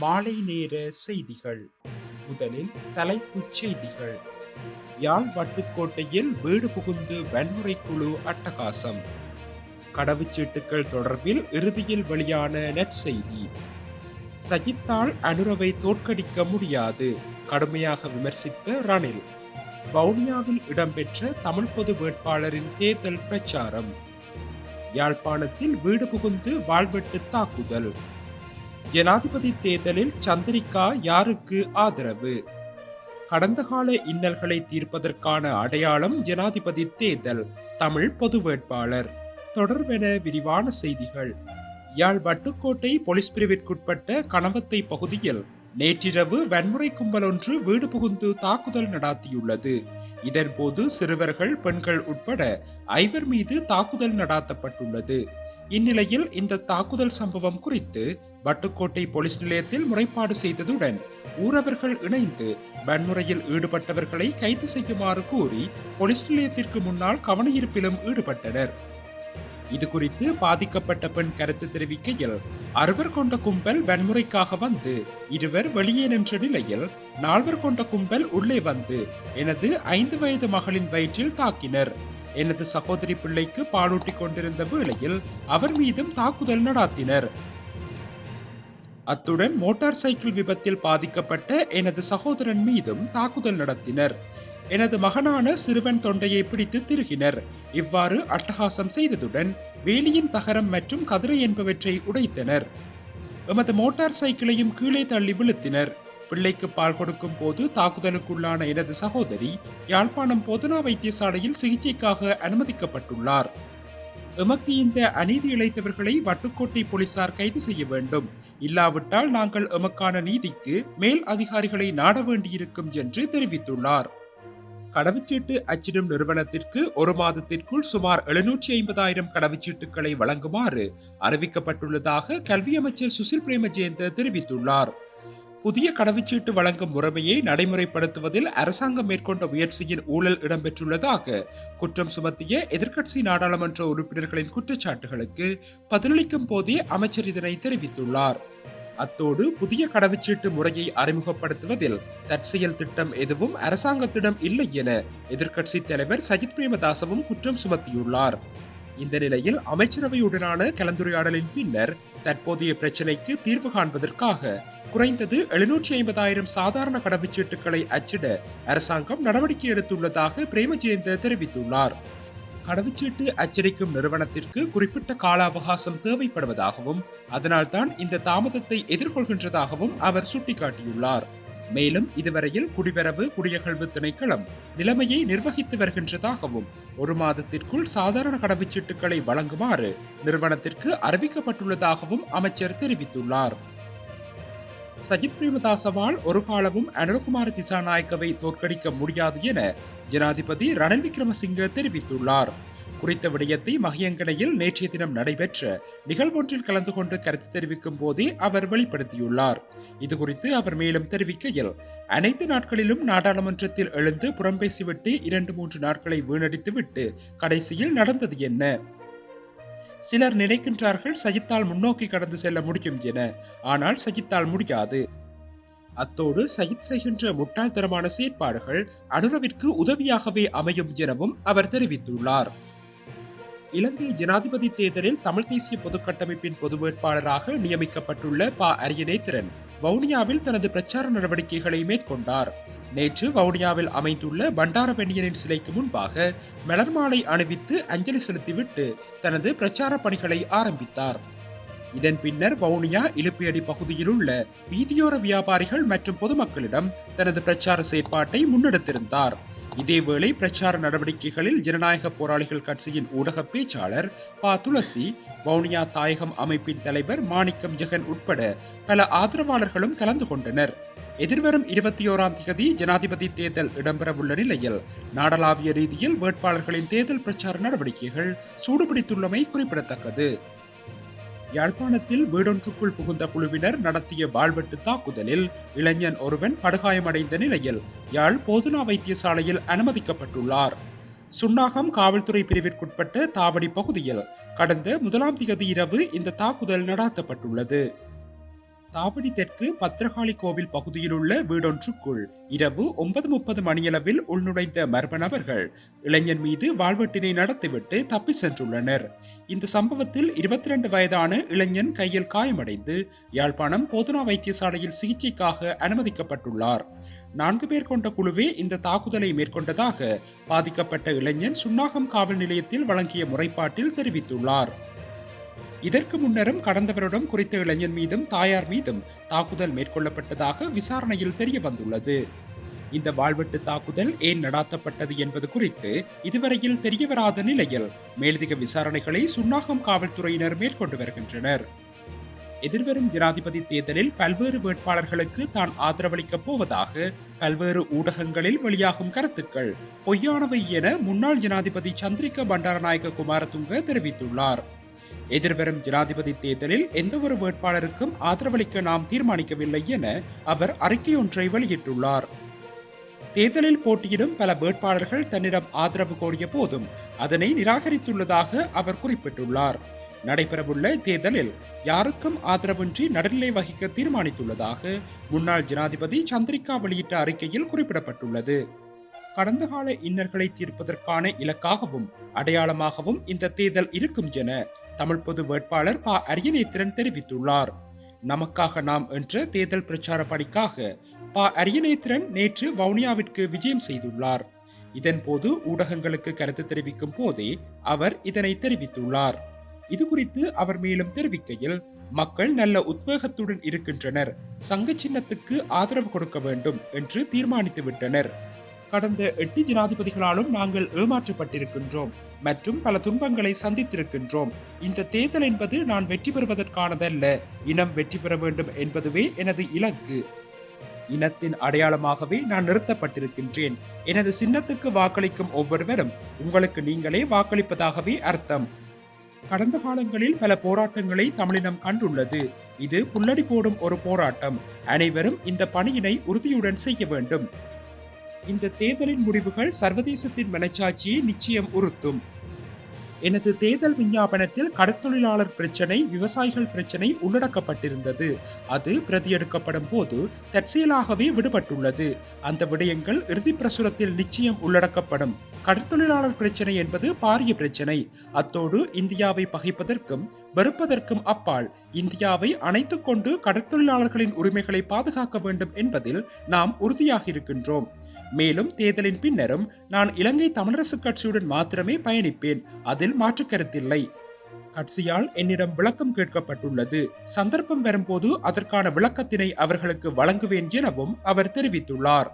மாலை நேர செய்திகள். முதலில் தலைப்புச் செய்திகள். யாழ் வட்டுக்கோட்டையில் வீடு புகுந்து வன்முறை குழு அட்டகாசம். கடவுச்சீட்டுகள் தொடர்பில் இறுதியில் வெளியான நற்செய்தி சஜித்தால் அனுரவை தோற்கடிக்க முடியாது கடுமையாக விமர்சித்த ரணில். வவுனியாவில் இடம்பெற்ற தமிழ் பொது வேட்பாளரின் தேர்தல் பிரச்சாரம். யாழ்ப்பாணத்தில் வீடு புகுந்து வாழ்வெட்டு தாக்குதல். ஜனாதிபதி தேர்தலில் சந்திரிகா யாருக்கு ஆதரவு? கடந்த கால இன்னல்களை தீர்ப்பதற்கான அடையாளம் ஜனாதிபதி தேர்தல் தமிழ் பொது வேட்பாளர். தொடர்பென விரிவான செய்திகள். யாழ் வட்டுக்கோட்டை போலீஸ் பிரிவிற்குட்பட்ட கணவத்தை பகுதியில் நேற்றிரவு வன்முறை கும்பல் ஒன்று வீடு புகுந்து தாக்குதல் நடாத்தியுள்ளது. இதன்போது சிறுவர்கள் பெண்கள் உட்பட ஐவர் மீது தாக்குதல் நடாத்தப்பட்டுள்ளது. இந்நிலையில் இந்த தாக்குதல் சம்பவம் குறித்து வட்டுக்கோட்டை போலீஸ் நிலையத்தில் முறைப்பாடு செய்ததுடன் ஊரவர்கள் இணைந்து வன்முறையில் ஈடுபட்டவர்களை கைது செய்யுமாறு கூறி போலீஸ் நிலையத்திற்கு முன்னால் கவனயிருப்பிலும் ஈடுபட்டனர். இது குறித்து பாதிக்கப்பட்ட பெண் கருத்து தெரிவிக்கையில் அறுவர் கொண்ட கும்பல் வன்முறைக்காக வந்து இருவர் வெளியே நின்ற நிலையில் நால்வர் கொண்ட கும்பல் உள்ளே வந்து எனது ஐந்து வயது மகளின் வயிற்றில் தாக்கினர். எனது சகோதரி பிள்ளைக்கு பாலூட்டி கொண்டிருந்த வேளையில் அவர் மீதும் தாக்குதல் நடாத்தினர். அத்துடன் மோட்டார் சைக்கிள் விபத்தில் பாதிக்கப்பட்ட எனது சகோதரன் மீதும் தாக்குதல் நடத்தினர். எனது மகனான சிறுவன் தொண்டையை பிடித்து திருகினர். இவ்வாறு அட்டகாசம் செய்ததுடன் வேலியின் தகரம் மற்றும் கதிரை என்பவற்றை உடைத்தனர். எமது மோட்டார் சைக்கிளையும் கீழே தள்ளி விழுத்தினர். பிள்ளைக்கு பால் கொடுக்கும் போது தாக்குதலுக்குள்ளான எனது சகோதரி யாழ்ப்பாணம் போதனா வைத்தியசாலையில் சிகிச்சைக்காக அனுமதிக்கப்பட்டுள்ளார். எமக்கு இந்த அநீதி இழைத்தவர்களை வட்டுக்கோட்டை போலீசார் கைது செய்ய வேண்டும். இல்லாவிட்டால் நாங்கள் எமக்கான நீதிக்கு மேல் அதிகாரிகளை நாட வேண்டியிருக்கும் என்று தெரிவித்துள்ளார். கடவுச்சீட்டு அச்சிடும் நிறுவனத்திற்கு ஒரு மாதத்திற்குள் சுமார் எழுநூற்றி ஐம்பதாயிரம் கடவுச்சீட்டுகளை வழங்குமாறு அறிவிக்கப்பட்டுள்ளதாக கல்வி அமைச்சர் சுசில் பிரேமஜெயந்த தெரிவித்துள்ளார். புதிய கடவுச்சீட்டு வழங்கும் முறைமையை நடைமுறைப்படுத்துவதில் அரசாங்கம் மேற்கொண்ட முயற்சியின் ஊழல் இடம்பெற்றுள்ளதாக குற்றம் சுமத்திய எதிர்க்கட்சி நாடாளுமன்ற உறுப்பினர்களின் குற்றச்சாட்டுகளுக்கு பதிலளிக்கும் போதே அமைச்சர் இதனை தெரிவித்துள்ளார். அத்தோடு புதிய கடவுச்சீட்டு முறையை அறிமுகப்படுத்துவதில் தற்செயல் திட்டம் எதுவும் அரசாங்கத்திடம் இல்லை என எதிர்க்கட்சி தலைவர் சஜித் பிரேமதாசவும் குற்றம் சுமத்தியுள்ளார். இந்த நிலையில் அமைச்சரவையுடனான கலந்துரையாடலின் பின்னர் தற்போதைய பிரச்சினைக்கு தீர்வு காண்பதற்காக குறைந்தது எழுநூற்றி ஐம்பதாயிரம் சாதாரண கடவுச்சீட்டுகளை அச்சிட அரசாங்கம் நடவடிக்கை எடுத்துள்ளதாக பிரேமஜெயந்த தெரிவித்துள்ளார். கடவுச்சீட்டு அச்சடிக்கும் நிறுவனத்திற்கு குறிப்பிட்ட கால அவகாசம் தேவைப்படுவதாகவும் அதனால்தான் இந்த தாமதத்தை எதிர்கொள்கின்றதாகவும் அவர் சுட்டிக்காட்டியுள்ளார். மேலும் இதுவரையில் குடிவரவு குடியகழ்வு திணைக்களம் நிலைமையை நிர்வகித்து வருகின்றதாகவும் ஒரு மாதத்திற்குள் சாதாரண கடவுச்சீட்டுகளை வழங்குமாறு நிறுவனத்திற்கு அறிவிக்கப்பட்டுள்ளதாகவும் அமைச்சர் தெரிவித்துள்ளார். சஜித் பிரேமதாசவால் ஒரு காலமும் அனுரகுமார திசாநாயக்கவை தோற்கடிக்க முடியாது என ஜனாதிபதி ரணில் விக்ரமசிங்க தெரிவித்துள்ளார். குறித்த விடயத்தை மகியங்கடையில் நேற்றைய தினம் நடைபெற்ற நிகழ்வொன்றில் கலந்து கொண்டு கருத்து தெரிவிக்கும் போதே அவர் வெளிப்படுத்தியுள்ளார். இது குறித்து அவர் மேலும் தெரிவிக்கையில் அனைத்து நாட்களிலும் நாடாளுமன்றத்தில் எழுந்து புறம்பேசிவிட்டு இரண்டு மூன்று நாட்களை வீணடித்துவிட்டு கடைசியில் நடந்தது என்ன? சிலர் நினைக்கின்றார்கள் சகித்தால் முன்னோக்கி கடந்து செல்ல முடியும் என ஆனால் சகித்தால் முடியாது. அத்தோடு சகித் செய்கின்ற முட்டாள்தரமான செயற்பாடுகள் அனுரவிற்கு உதவியாகவே அமையும் எனவும் அவர் தெரிவித்துள்ளார். இலங்கை ஜனாதிபதி தேர்தலில் தமிழ் தேசிய பொதுக்கட்டமைப்பின் பொது வேட்பாளராக நியமிக்கப்பட்டுள்ள ப. அரியநேத்திரன் வவுனியாவில் தனது பிரச்சார நடவடிக்கைகளை மேற்கொண்டார். நேற்று வவுனியாவில் அமைந்துள்ள பண்டாரபெண்ணியனின் சிலைக்கு முன்பாக மலர் மாலை அணிவித்து அஞ்சலி செலுத்திவிட்டு தனது பிரச்சார பணிகளை ஆரம்பித்தார். இதன் பின்னர் வவுனியா இலுப்பியடி பகுதியில் உள்ள வீதியோர வியாபாரிகள் மற்றும் பொதுமக்களிடம் தனது பிரச்சார செயற்பாட்டை முன்னெடுத்திருந்தார். இதேவேளை பிரச்சார நடவடிக்கைகளில் ஜனநாயக போராளிகள் கட்சியின் ஊடக பேச்சாளர் ப. துளசி வவுனியா தாயகம் அமைப்பின் தலைவர் மாணிக்கம் ஜெகன் உட்பட பல ஆதரவாளர்களும் கலந்து கொண்டனர். எதிர்வரும் இருபத்தி ஓராம் தேதி ஜனாதிபதி தேர்தல் இடம்பெறவுள்ள நிலையில் நாடளாவிய ரீதியில் வேட்பாளர்களின் தேர்தல் பிரச்சார நடவடிக்கைகள் சூடுபிடித்துள்ளமை குறிப்பிடத்தக்கது. யாழ்ப்பாணத்தில் வீடொன்றுக்குள் புகுந்த குழுவினர் நடத்திய வாழ்வெட்டு தாக்குதலில் இளைஞன் ஒருவன் படுகாயமடைந்த நிலையில் யாழ் போதுனா வைத்தியசாலையில் அனுமதிக்கப்பட்டுள்ளார். சுன்னாகம் காவல்துறை பிரிவிற்குட்பட்ட தாவடி பகுதியில் கடந்த முதலாம் திகதி இரவு இந்த தாக்குதல் நடாத்தப்பட்டுள்ளது. தாவடி தெற்கு பத்திரகாளி கோவில் பகுதியில் உள்ள வீடொன்றுக்குள் இரவு ஒன்பது முப்பது மணியளவில் உள்நுழைந்த மர்ம நபர்கள் இளைஞன் மீது வாழ்வெட்டினை நடத்திவிட்டு தப்பி சென்றுள்ளனர். இந்த சம்பவத்தில் இருபத்தி இரண்டு வயதான இளைஞன் கையில் காயமடைந்து யாழ்ப்பாணம் போதனா வைத்தியசாலையில் சிகிச்சைக்காக அனுமதிக்கப்பட்டுள்ளார். நான்கு பேர் கொண்ட குழுவே இந்த தாக்குதலை மேற்கொண்டதாக பாதிக்கப்பட்ட இளைஞன் சுன்னாகம் காவல் நிலையத்தில் வழங்கிய முறைப்பாட்டில் தெரிவித்துள்ளார். இதற்கு முன்னரும் கடந்த வருடம் குறித்த இளைஞன் மீதும் தாயார் மீதும் தாக்குதல் மேற்கொள்ளப்பட்டதாக விசாரணையில் தெரிய வந்துள்ளது இந்த வாழ்வெட்டு தாக்குதல் ஏன் நடாத்தப்பட்டது என்பது குறித்து இதுவரையில் தெரியவராத நிலையில் மேலதிக விசாரணைகளை சுன்னாகம் காவல்துறையினர் மேற்கொண்டு வருகின்றனர். எதிர்வரும் ஜனாதிபதி தேர்தலில் பல்வேறு வேட்பாளர்களுக்கு தான் ஆதரவளிக்கப் போவதாக பல்வேறு ஊடகங்களில் வெளியாகும் கருத்துக்கள் பொய்யானவை என முன்னாள் ஜனாதிபதி சந்திரிக்க பண்டாரநாயக குமாரதுங்க தெரிவித்துள்ளார். எதிர்வரும் ஜனாதிபதி தேர்தலில் எந்த ஒரு வேட்பாளருக்கும் ஆதரவளிக்க நாம் தீர்மானிக்கவில்லை என அவர் அறிக்கை ஒன்றை வெளியிட்டுள்ளார். தேர்தலில் போட்டியிடும் பல வேட்பாளர்கள் தன்னிடம் ஆதரவு கோரிய போதும் அதனை நிராகரித்துள்ளதாக அவர் குறிப்பிட்டுள்ளார். நடைபெறவுள்ள தேர்தலில் யாருக்கும் ஆதரவின்றி நடுநிலை வகிக்க தீர்மானித்துள்ளதாக முன்னாள் ஜனாதிபதி சந்திரிகா வெளியிட்ட அறிக்கையில் குறிப்பிடப்பட்டுள்ளது. கடந்த கால இன்னல்களை தீர்ப்பதற்கான இலக்காகவும் அடையாளமாகவும் இந்த தேர்தல் இருக்கும் என தமிழ் பொது வேட்பாளர் ப. அரியநேத்திரன் தெரிவித்துள்ளார். நமக்காக நாம் என்ற தேர்தல் பிரச்சார பணிக்காக ப. அரியநேத்திரன் நேற்று வவுனியாவிற்கு விஜயம் செய்துள்ளார். இதன் போது ஊடகங்களுக்கு கருத்து தெரிவிக்கும் போதே அவர் இதனை தெரிவித்துள்ளார். இது குறித்து அவர் மேலும் தெரிவிக்கையில் மக்கள் நல்ல உத்வேகத்துடன் இருக்கின்றனர். சங்க சின்னத்துக்கு ஆதரவு கொடுக்க வேண்டும் என்று தீர்மானித்து விட்டனர் கடந்த எட்டு ஜனாதிபதிகளாலும் நாங்கள் ஏமாற்றப்பட்டிருக்கின்றோம் மற்றும் பல துன்பங்களை சந்தித்திருக்கின்றோம். இந்த தேர்தல் என்பது நான் வெற்றி பெறுவதற்கானதல்ல. இனம் வெற்றி பெற வேண்டும் என்பதுவே எனது இலக்கு. இனத்தின் அடையாளமாகவே நான் நிறுத்தப்பட்டிருக்கின்றேன். எனது சின்னத்துக்கு வாக்களிக்கும் ஒவ்வொருவரும் உங்களுக்கு நீங்களே வாக்களிப்பதாகவே அர்த்தம். கடந்த காலங்களில் பல போராட்டங்களை தமிழினம் கண்டுள்ளது. இது புல்லடி போடும் ஒரு போராட்டம். அனைவரும் இந்த பணியினை உறுதியுடன் செய்ய வேண்டும். இந்த தேர்தலின் முடிவுகள் சர்வதேசத்தின் மனச்சாட்சியை நிச்சயம் உறுத்தும். எனது தேர்தல் விஞ்ஞாபனத்தில் கடற்தொழிலாளர் பிரச்சனை விவசாயிகள் பிரச்சினை உள்ளடக்கப்பட்டிருந்தது. அது பிரதி எடுக்கப்படும் போது தற்செயலாகவே விடுபட்டுள்ளது. அந்த விடயங்கள் இறுதி பிரசுரத்தில் நிச்சயம் உள்ளடக்கப்படும். கடற்தொழிலாளர் பிரச்சனை என்பது பாரிய பிரச்சினை. அத்தோடு இந்தியாவை பகைப்பதற்கும் வெறுப்பதற்கும் அப்பால் இந்தியாவை அணைத்துக் கொண்டு கடற்தொழிலாளர்களின் உரிமைகளை பாதுகாக்க வேண்டும் என்பதில் நாம் உறுதியாக இருக்கின்றோம் மேலும் தேர்தலின் பின்னரும் நான் இலங்கை தமிழரசு கட்சியுடன் மாத்திரமே பயணிப்பேன். அதில் மாற்று கருத்தில்லை கட்சியால் என்னிடம் விளக்கம் கேட்கப்பட்டுள்ளது. சந்தர்ப்பம் வரும்போது அதற்கான விளக்கத்தினை அவர்களுக்கு வழங்குவேன் எனவும் அவர் தெரிவித்துள்ளார்.